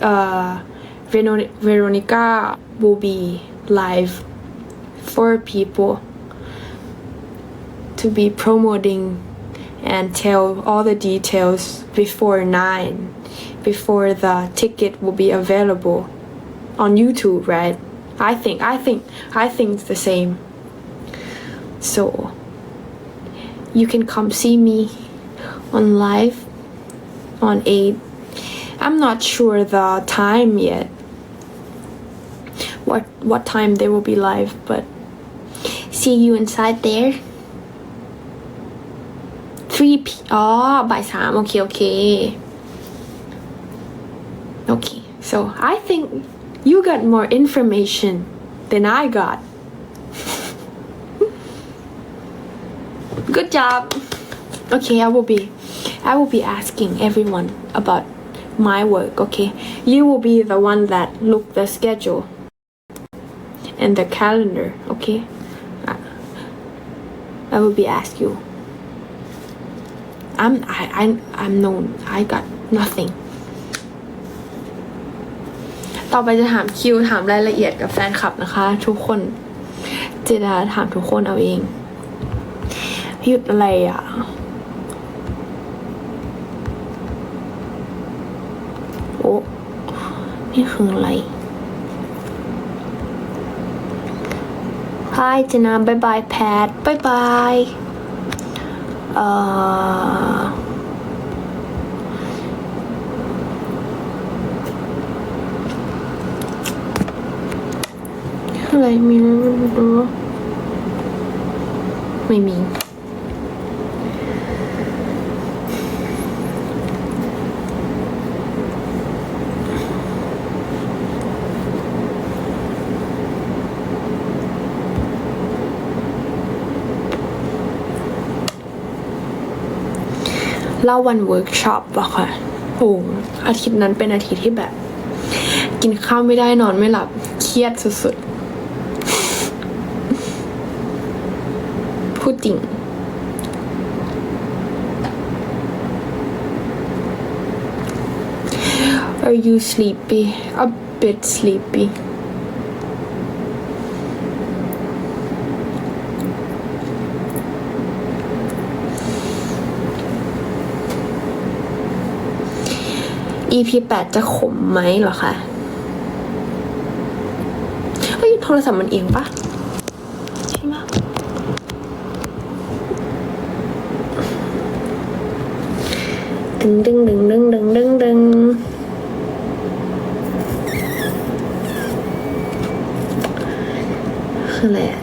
uh, Veronica will be live for people to be promoting and tell all the details before 9 before the ticket will be available on YouTube right? I think I think I think it's the same. So you can come see me on live on 8 I'm not sure the time yet what what time they will be live but see you inside there 3 p อ๋อบ่ายสามโอเค โอเค โอเค so I think you got more information than I got good job okay I will be I will be asking everyone about my work okay you will be the one that look the schedule and the calendar okay I, will be ask you I'm I, I I'm known I got nothing ต่อไปจะถามคิวถามรายละเอียดกับแฟนคลับนะคะ ทุกคนเจดาถามทุกคนเอาเองหยุดอะไรอะ Hi Dina bye bye Pat bye bye อะไรมีไม่รู้ไม่มี เล่าวันเวิร์กช็อปอะค่ะโอ้อาทิตย์นั้นเป็นอาทิตย์ที่แบบ กินข้าวไม่ได้นอนไม่หลับ เครียดสุดๆ พูดจริง Are you sleepy? A bit sleepy. EP แปดจะขมไหมหรอคะเฮ้ยโทรศัพท์มันเอียงปะใช่ไหมะดึงดึงดึงดึงดึงดึงดึงคืออะไรอะ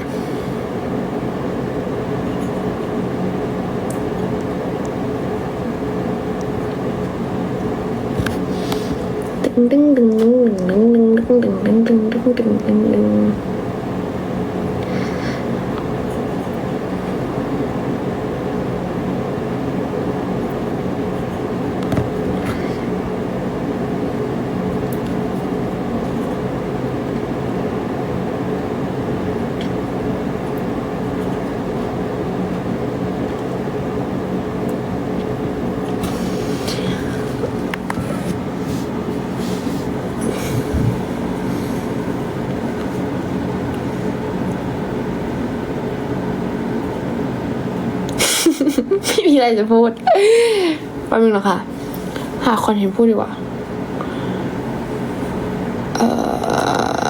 อะไรจะพูดแป๊บนึงนะคะ หาคอนเทนต์พูดดีกว่า เอ่อ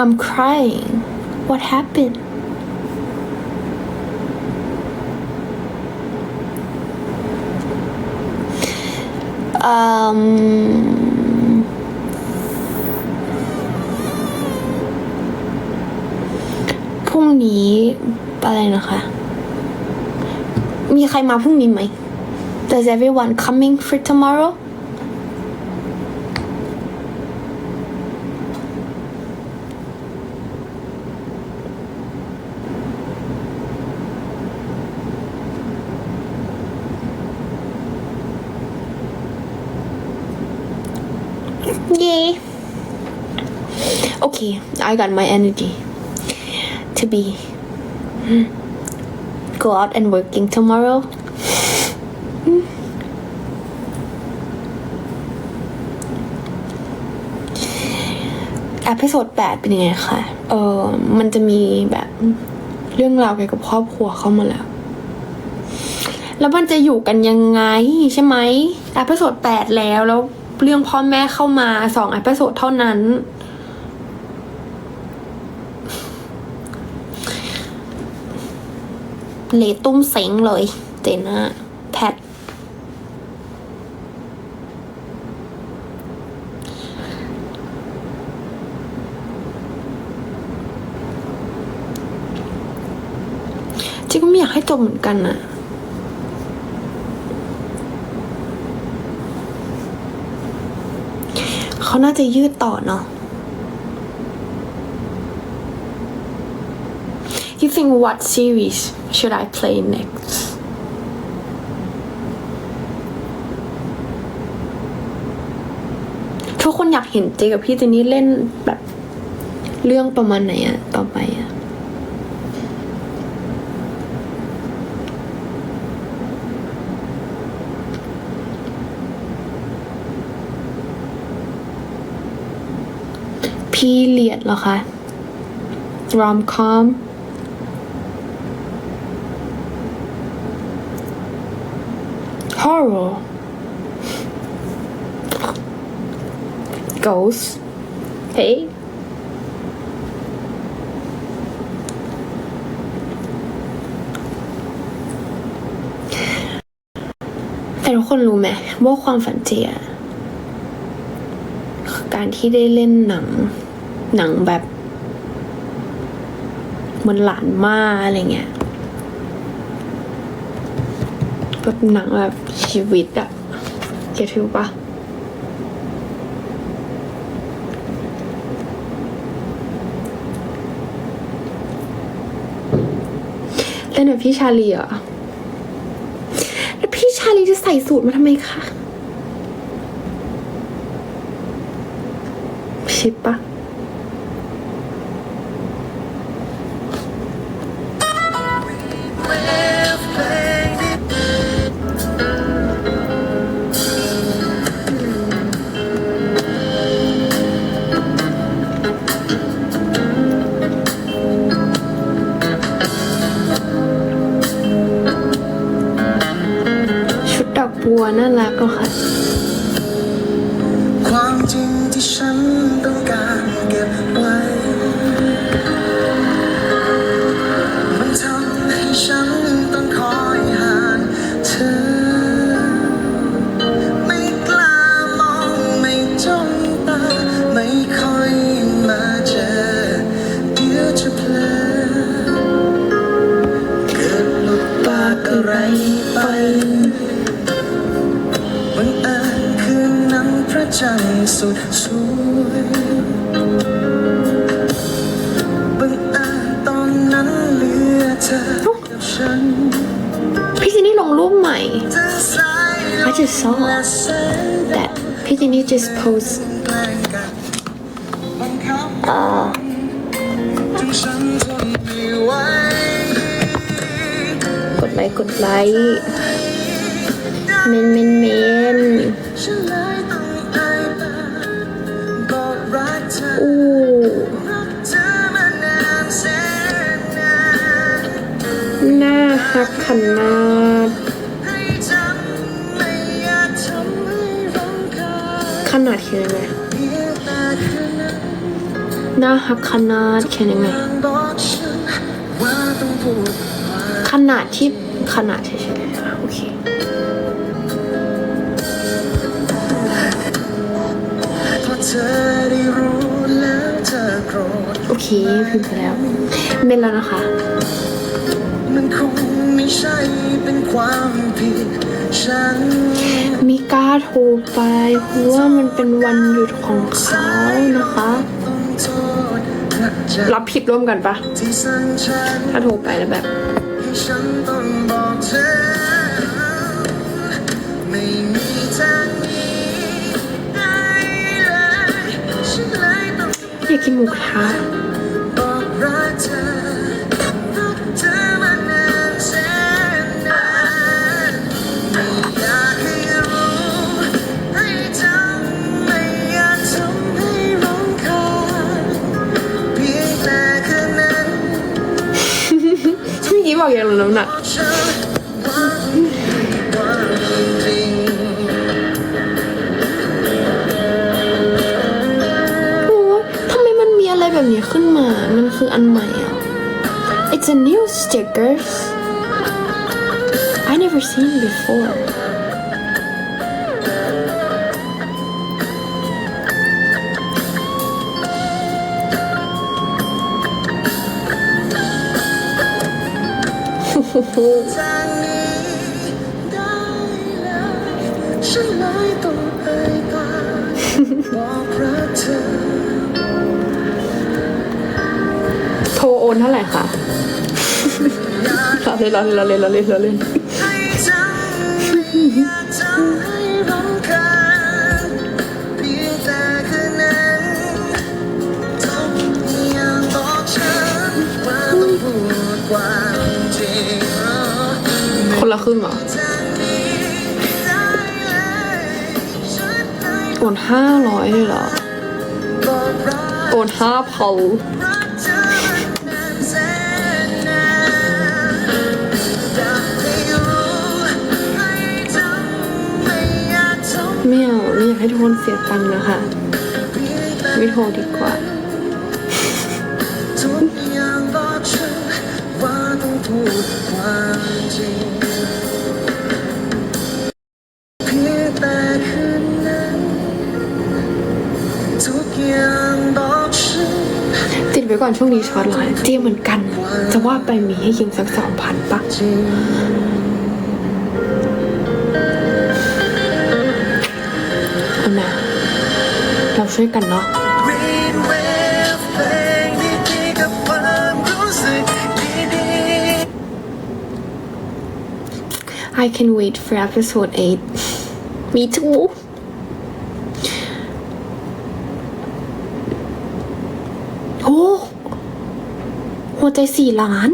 I'm crying what happened um อะไรนะคะ มีใครมาพรุ่งนี้ไหม Does everyone coming for tomorrow? Yay. Okay, I got my energy to be go out and working tomorrow อพิโซดแปดเป็นยังไงคะ เออ มันจะมีแบบเรื่องราวเกี่ยวกับครอบครัวเข้ามาแล้ว แล้วมันจะอยู่กันยังไงใช่ไหมอพิโซดแปดแล้วแล้วเรื่องพ่อแม่เข้ามาสองอพิโซดเท่านั้น เลตุ้มเซ็งเลยเจน่าแพทจริงก็ไม่อยากให้จบเหมือนกันนะเขาน่าจะยืดต่อเนาะ You think what series should I play next? ทุกคนอยากเห็นเจกับพี่เจนนี่เล่นแบบเรื่องประมาณไหนอะต่อไปอะ พีเลียดเหรอคะ rom com horror ghost hey แต่ทุกคนรู้ไหมว่าความฝันเจียการที่ได้เล่นหนัง หนังแบบมือนหลานมาอะไรเงี้ย แบบหนังแบบชีวิตอะเก็ตฟิลปะเล่นแบบพี่ชาลีเหรอแล้วพี่ชาลีจะใส่สูตรมาทำไมคะชิปปะ น่ารักก็ค่ะ ไหวกดไลค์กดไลค์เมนเมนเมนฉันเลยต้องอายตาบอกรักเธออู้รักเธอมานานแสนนานหน้าฮักขนาาฮักขนาดเขียนยังไงมันบอกฉันว่าต้องพูดว่าขนาดที่ขนาดเฉยๆอะโอเคเพราะเธอได้รู้แล้วเธอโกรธโอเคพิมพ์ไปแล้วเมนแล้วนะคะมันคงไม่ใช่เป็นความผิดฉันมีกล้าโทรไปเพราะว่ามันเป็นวันหยุดของเขานะคะต้องโทษพ ระเจ้ารับผิดร่วมกันปะที่สั่งฉันถ้าโทรไปแล้วแบบให้ฉันต้องบอกเธอไม่มีทางนี้ได้เลยฉันเลยต้องอยากกินหมูกระทะ น้ำหนักฉันว่าความจริงโอ้ยทำไมมันมีอะไรแบบนี้ขึ้นมา มันคืออันใหม่อะ It's a new stickers I never seen before จากนี้ได้แล้วฉันไม่ต้องเอ่ยปากบอกรักเธอโทรโอนเท่าไหร่คะเราเล่นเราเล่นเราเล่นเราเล่นเราเล่น ให้จำอยากทำให้รำ ละครึ่งเหรอจากนี้ได้เลยฉันไม่โอนห้าร้อยเลยเหรอบอกรักโอนห้าพันไม่เอาไม่อยากให้ทุกคนเสียตังค์นะคะเพียงแต่ไม่โทรดีกว่า ก่อนช่วงนี้ช็อตไลน์เจียเหมือนกัน จะว่าไปมีให้ยิงสักสองพันปะจริงเอานะเราช่วยกันเนาะ Green wave เพลงดีๆกับความรู้สึกดี I can wait for episode 8 Me too โอ้หัว ใจสี่ล้าน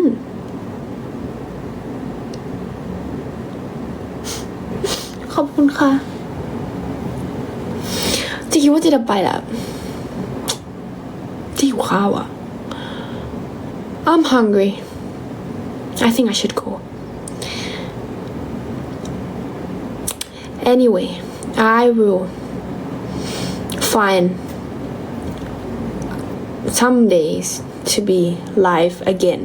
ขอบคุณค่ะจะคิดว่าจะไปแล้วจะหิวข้าวอะ I'm hungry I think I should go Anyway, I will find some days to be live again.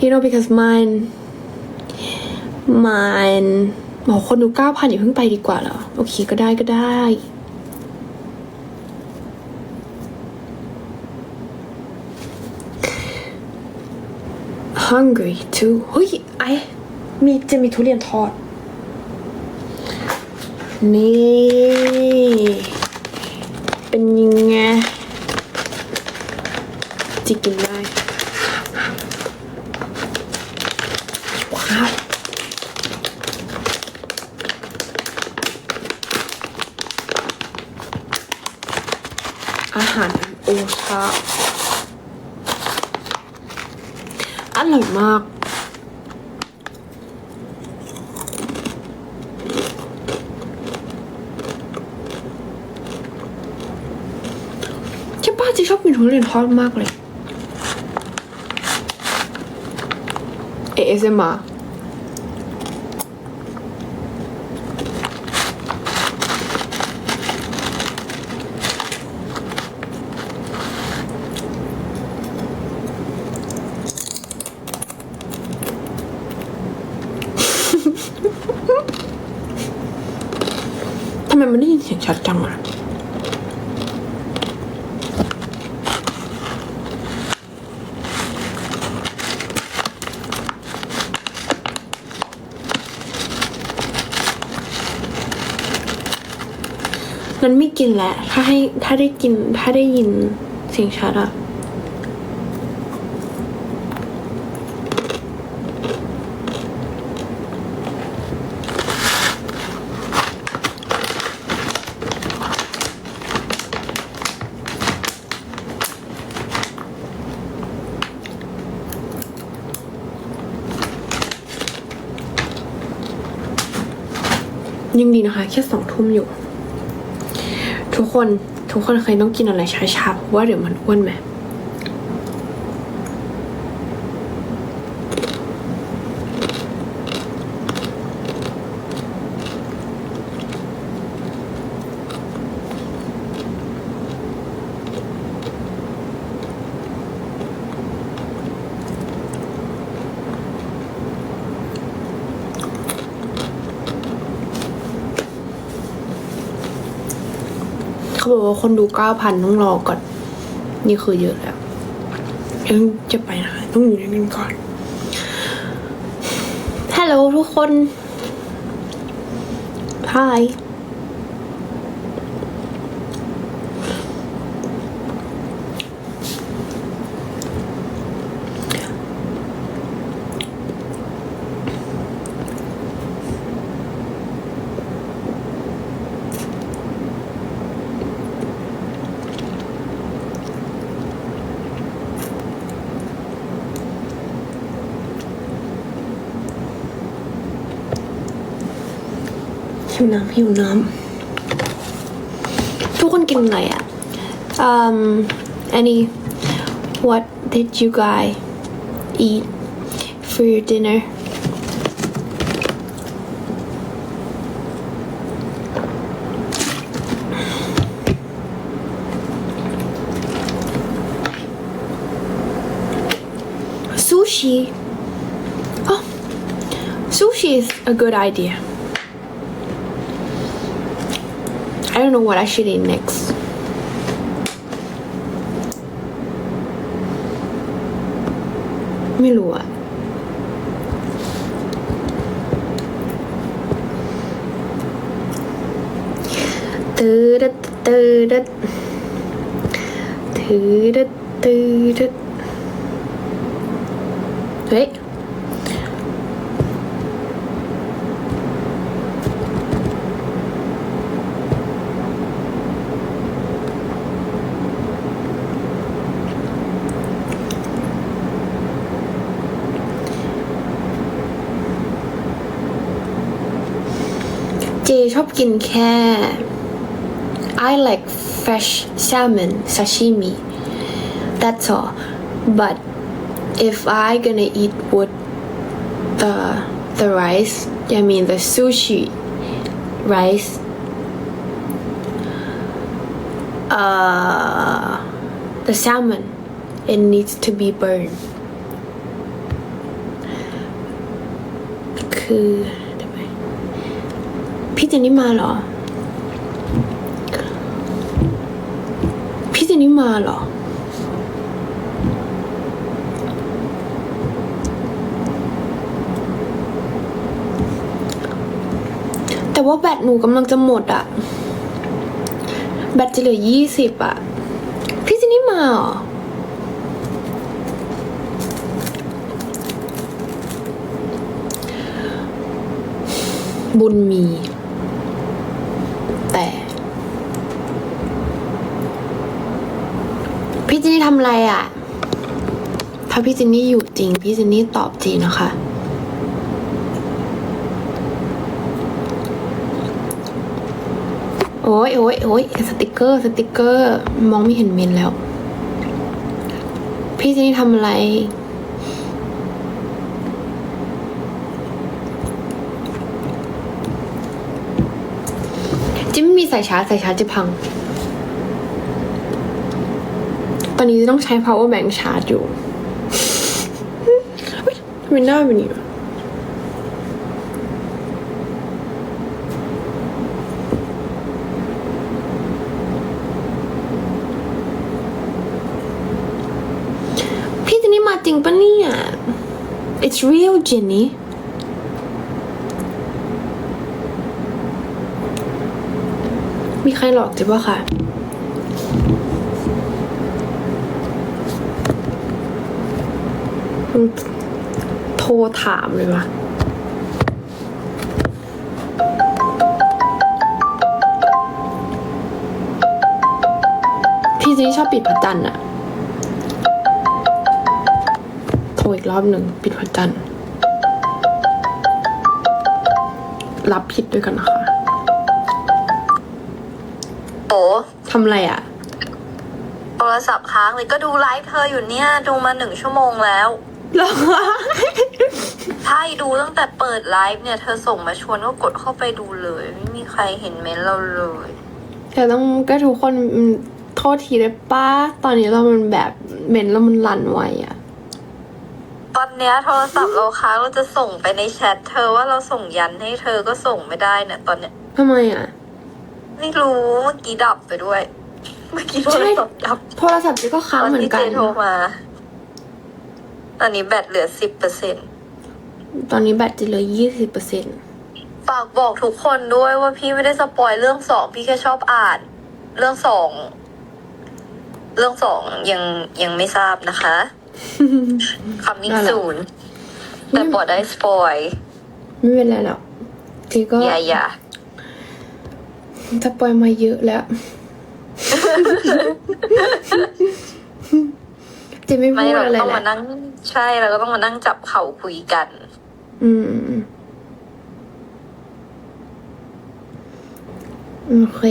You know, because mine, mine โอ้คนดูเก้าพันอย่าเพิ่งไปดีกว่าเหรอ โอเคก็ได้ก็ได้ hungry too เฮ้ยไอมีจะมีทุเรียนทอด นี่ เป็นยังไง จะกินได้ว้าวอาหารโอชาอร่อยมากใช่ป้าจีชอบกินทุเรียนทอดมากเลย ASMR ทำไมมันได้ยินเสียงชัดจังอะ กินแหละ ถ้าให้ถ้าได้กินถ้าได้ยินเสียงชัดอะยังดีนะคะ แค่สองทุ่มอยู่ ทุกคนทุกคนเคยต้องกินอะไรช้าๆเพราะว่าเดี๋ยวมันอ้วนไหม คนดูเก้าพันต้องรอก่อน นี่คือเยอะแล้วยังจะไปนะคะต้องอยู่ในนั้นก่อนฮัลโหลทุกคน Hi น้ำหิวน้ำทุกคนกินอะไรอ่ะ um any what did you guys eat for your dinner sushi oh sushi is a good idea Don't know what I should eat next. "ไม่รู้อะตืดดตื ชอบกินแค่ I like fresh salmon sashimi that's all but if I gonna eat with the the rice I mean the sushi rice uh the salmon it needs to be burned คือทำไม พี่เจนนี่มาเหรอ พี่เจนนี่มาเหรอ แต่ว่าแบตหนูกำลังจะหมดอะแบตจะเหลือยี่สิบอะพี่เจนนี่มาเหรอบุญมี แต่ พี่เจนนี่ทำ อะไรอะ่ะ ถ้าพี่เจนนี่อยู่จริง พี่เจนนี่ตอบจริงนะคะ โอ้ยโอ้ยโอ้ยสติกเกอร์สติกเกอร์ มองไม่เห็นเมนแล้ว พี่เจนนี่ทำอะไรจิมไม่มีสายชาร์จสายชาร์จจะพัง ตอนนี้ต้องใช้ power bank ชาร์จอยู่เฮ้ยทำไมหน้าเป็นอย่างนี้พี่เจนนี่มาจริงปะเนี่ย it's real Jenny มีใครหลอกจิบวะค่ะ มึง โทรถามเลยวะพี่เจนี่ชอบปิดพระจันทร์อะโทรอีกรอบหนึ่งปิดพระจันทร์รับผิดด้วยกันนะคะโอ้ทำอะไรอะโทรศัพท์ค้างเลยก็ดูไลฟ์เธออยู่เนี่ย ดูมาหนึ่งชั่วโมงแล้วเหรอใช่ดูตั้งแต่เปิดไลฟ์เนี่ยเธอส่งมาชวนก็กดเข้าไปดูเลย ไม่มีใครเห็นเมนต์เราเลยแต่ต้องก็ทุกคนอืมโทษทีได้ป้าตอนนี้เรามันแบบเมนแล้วมันรันไวอะตอนเนี้ยโทรศัพท์เราค้างเราจะส่งไปในแชทเธอว่าเราส่งยันให้เธอก็ส่งไม่ได้เนี่ยตอนเนี้ยทำไมอะไม่รู้เมื่อกี้ดับไปด้วย เมื่อกี้โทรศัพท์ดับโทรศัพท์เจ๊ก็ค้างตอนเหมือนที่กัเจนโทรมา ตอนนี้แบตเหลือสิบเปอร์เซ็นตอนนี้แบตจะเหลือยี่สิบเปอร์เซ็นต์ฝากบอกทุกคนด้วยว่าพี่ไม่ได้สปอยเรื่องสองพี่แค่ชอบอ่าน เรื่องสองเรื่องสองยังยังไม่ทราบนะคะคำนิ่งศูนย์แต่บอกได้สปอยไม่เป็นไรหรอกเจ๊ก็อย่าอย่าสปอยมาเยอะแล้วเจ๊ไม่ไม่พูดเราอะไรต้องแล้มาวนั่ง ใช่เราก็ต้องมานั่งจับเข่าคุยกัน อืม โอเค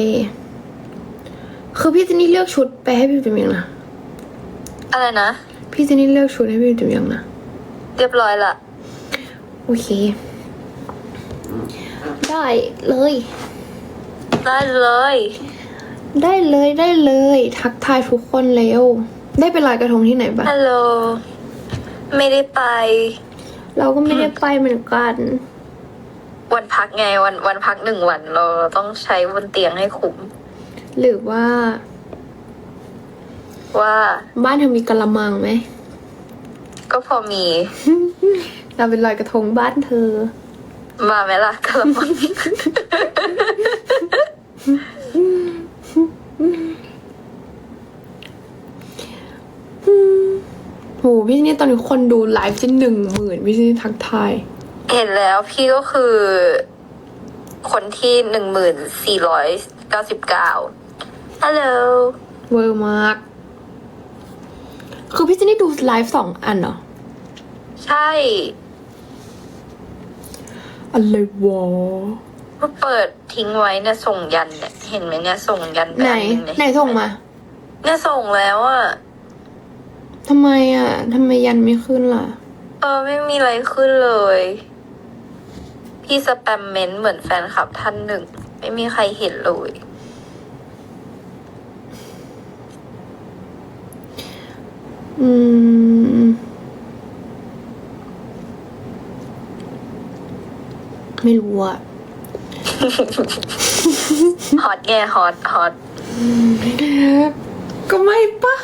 คือพี่เจนนี่เลือกชุดไปให้พี่จุ๋มยังนะ อะไรนะ พี่เจนนี่เลือกชุดให้พี่จุ๋มยังนะ เรียบร้อยละ โอเค ได้เลย ได้เลย ได้เลยได้เลย ทักทายทุกคนเร็ว ได้ไปลอยกระทงที่ไหนบ้าง ฮัลโหล ไม่ได้ไป เราก็ไม่ได้ไปเหมือนกัน วันพักไงวันวันพักหนึ่งวัน เราต้องใช้บนเตียงให้คุ้ม หรือว่า ว่าบ้านเธอมีกระมังไหม ก็พอมี เราเป็นลอยกระทงบ้านเธอ มาไหมล่ะกระมัง โหพี่นี่ตอนนี้คนดูไลฟ์จะหนึ่งหมื่นพี่นี่ทักทาย เห็นแล้วพี่ก็คือ คนที่หนึ่งหมื่นสี่ร้อยเก้าสิบเก้าฮัลโหลเวอร์มาก คือพี่เจนี่ดูไลฟ์สองอันเหรอ ใช่อะไรวะก็เปิดทิ้งไว้เนี่ยส่งยันเนี่ยเห็นไหมเนี่ยส่งยันปไหนอังเยไหนส่งมา เนี่ยส่งแล้วอะ ทำไมอะทำไมยันไม่ขึ้นล่ะ เออไม่มีอะไรขึ้นเลย พี่สแปมเมนต์เหมือนแฟนคลับท่านหนึ่ง ไม่มีใครเห็นเลย อืม ไม่รู้อะ ฮอตไงฮอตฮอตก็ไม่ปะ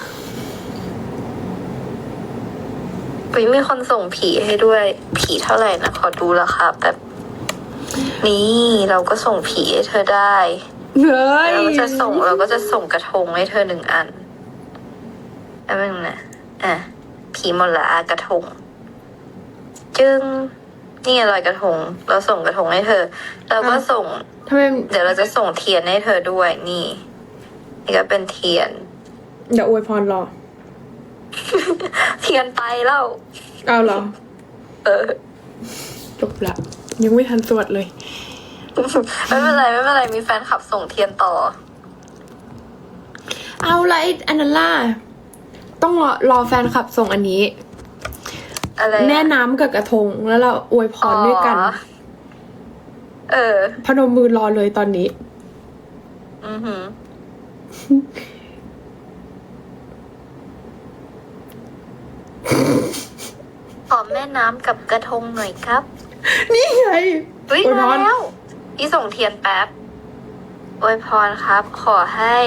วิมีคนส่งผีให้ด้วย ผีเท่าไหร่นะ ขอดูราคาแบบ นี่เราก็ส่งผีให้เธอได้เฮ้ยเราก็จะส่งเราก็จะส่งกระทงให้เธอหนึ่งอันแป๊บนึงนะอะผีหมดละอะกระทง จึงนี่ไงลอยกระทง เราส่งกระทงให้เธอ เราก็ส่งทำไมเดี๋ยวเราจะส่งเทียนให้เธอด้วยนี่นี่ก็เป็นเทียน เดี๋ยวอวยพรรอ เทียนไปแล้วเอาเหรอ เออจบละ ยังไม่ทันสวดเลย ไม่เป็นไรไม่เป็นไรมีแฟนคลับส่งเทียนต่อ เอาละไอ้อันนั้นล่ะ ต้องรอรอแฟนคลับส่งอันนี้ อะไรอะแม่น้ำกับกระทงแล้วเราอวยพรด้วยกัน อ๋อเออ พนมมือรอเลยตอนนี้ อือหือ ขอแม่น้ำกับกระทงหน่อยครับนี่ไงเฮ้ยอวยพมารแล้วพี่ส่งเทียนแป๊บอวยพรครับ ขอให้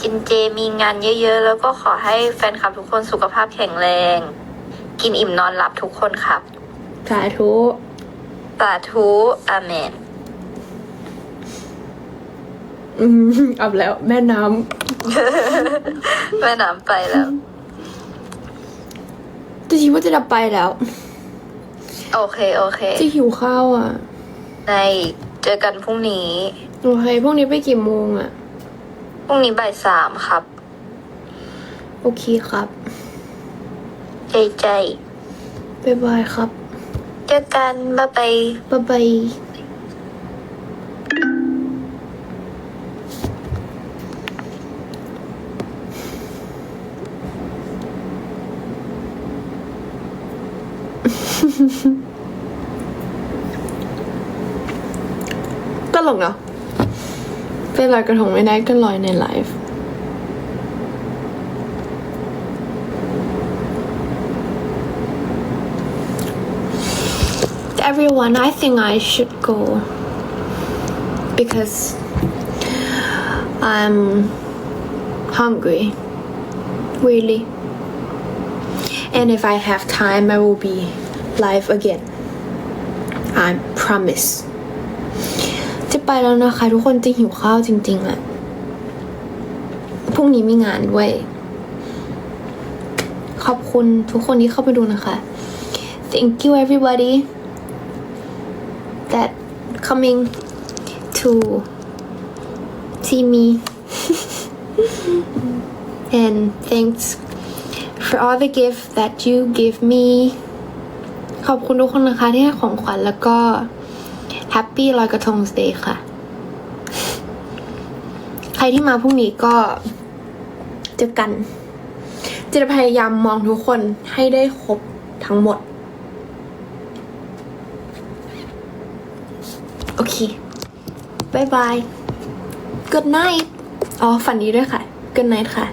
จินเจมีงานเยอะๆ แล้วก็ขอให้แฟนคลับทุกคนสุขภาพแข็งแรง กินอิ่มนอนหลับทุกคนครับ สาธุ สาธุอาเมน อืมเอาแล้ว แม่น้แม่น้ำไปแล้วำ จะคิดว่าจะดับไปแล้ว โอเค โอเค จะหิวข้าวอะ ในเจอกันพรุ่งนี้ โอเคพวกนี้ไปกี่โมงอะ พรุ่งนี้บ่ายสามครับ โอเคครับ ใจใจบ๊ายบายครับ เจอกันบ๊ายบาย บ๊ายบาย ตลกเนาะเป็นลอยกระทงไม่ได้ก็ลอยในไลฟ์ everyone, I think I should go because I'm hungry really and if I have time I will be live again I promise จะไปแล้วนะคะ ทุกคนจะหิวข้าวจริง ๆอะพรุ่งนี้มีงานด้วย ขอบคุณทุกคนที่เข้าไปดูนะคะ thank you everybody that coming to see me and thanks for all the gift that you give me ขอบคุณทุกคนนะคะที่ให้ของขวัญแล้วก็ Happy ลอยกระทง Day ค่ะ ใครที่มาพรุ่งนี้ก็เจอกัน จะพยายามมองทุกคนให้ได้ครบทั้งหมด โอเคบายบาย Good night อ๋อ ฝันดีด้วยค่ะ Good night ค่ะ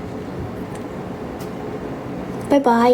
บายบาย